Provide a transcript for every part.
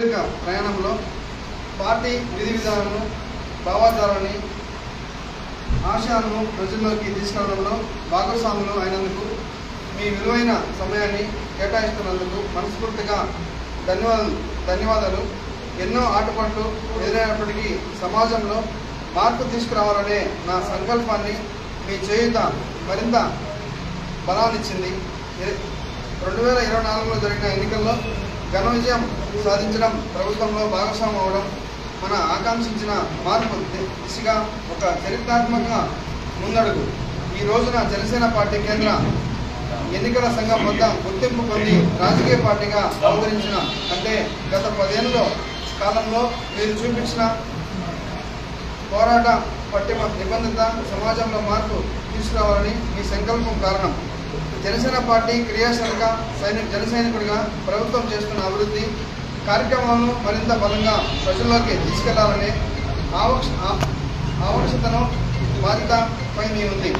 ప్రయాణంలో పార్టీ విధి విధానాలను భావాచారాన్ని ఆశయాలను ప్రజల్లోకి తీసుకురావడంలో భాగస్వాములు అయినందుకు మీ విలువైన సమయాన్ని కేటాయిస్తున్నందుకు మనస్ఫూర్తిగా ధన్యవాదాలు ధన్యవాదాలు. ఎన్నో ఆటపాట్లు ఎదురైనప్పటికీ సమాజంలో మార్పు తీసుకురావాలనే నా సంకల్పాన్ని మీ చేయుత మరింత బలాన్నిచ్చింది. రెండు వేల ఇరవై నాలుగులో జరిగిన ఎన్నికల్లో ఘన విజయం సాధించడం ప్రభుత్వంలో భాగస్వామ్యం అవడం మన ఆకాంక్షించిన మార్పు దిశగా ఒక చరిత్రాత్మక ముందడుగు. ఈ రోజున జనసేన పార్టీ కేంద్ర ఎన్నికల సంఘం వద్ద గుర్తింపు పొంది రాజకీయ పార్టీగా అవతరించిన అంటే గత పదేళ్ళలో కాలంలో మీరు చూపించిన పోరాట పట్టిమ నిబంధత సమాజంలో మార్పు తీసుకురావాలని మీ సంకల్పం కారణం. జనసేన పార్టీ క్రియాశీలక సైనిక జన సైనికుడిగా ప్రభుత్వం చేస్తున్న అభివృద్ధి కార్యక్రమాలను మరింత బలంగా ప్రజల్లోకి తీసుకెళ్ళాలనే ఆవక్ష ఆవశ్యతను బాధ్యతపై మీ ఉంది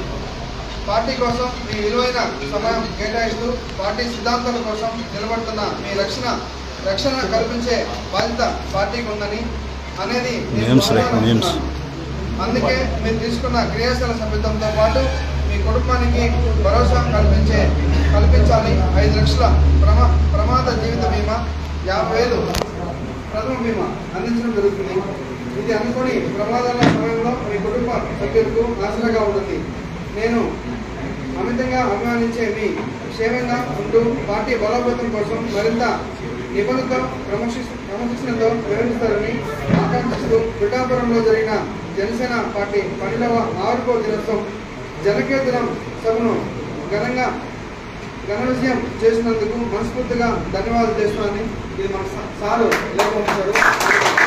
పార్టీ కోసం మీ విలువైన సమయం కేటాయిస్తూ పార్టీ సిద్ధాంతాల కోసం నిలబడుతున్న మీ రక్షణ రక్షణ కల్పించే బాధ్యత పార్టీకి ఉందని అనేది. అందుకే మీరు తీసుకున్న క్రియాశీల సభ్యత్వంతో పాటు మీ కుటుంబానికి భరోసా కల్పించే కల్పించాలి. ఐదు లక్షల ప్రమా ప్రమాద జీవిత బీమా యాభై వేలు ప్రథమ బీమా అందించడం జరుగుతుంది. ఇది అనుకుని ప్రమాదాల సమయంలో మీ కుటుంబ సభ్యులకు ఆసరాగా ఉంటుంది. నేను అమితంగా అభిమానించే మీ క్షేమంగా ఉంటూ పార్టీ బలోపేతం కోసం మరింత నిపుణులతో క్రమశిక్ష క్రమశిక్షణతో వివరిస్తారని ఆకాంక్షిస్తూ పిఠాపురంలో జరిగిన జనసేన పార్టీ పన్నెండవ ఆరుకో దినోత్సవం జనకేతనం సభను ఘనంగా ఘన విజయం చేసినందుకు మనస్ఫూర్తిగా ధన్యవాదాలు చేస్తున్నాను ఇది మన సారు లేకపోతారు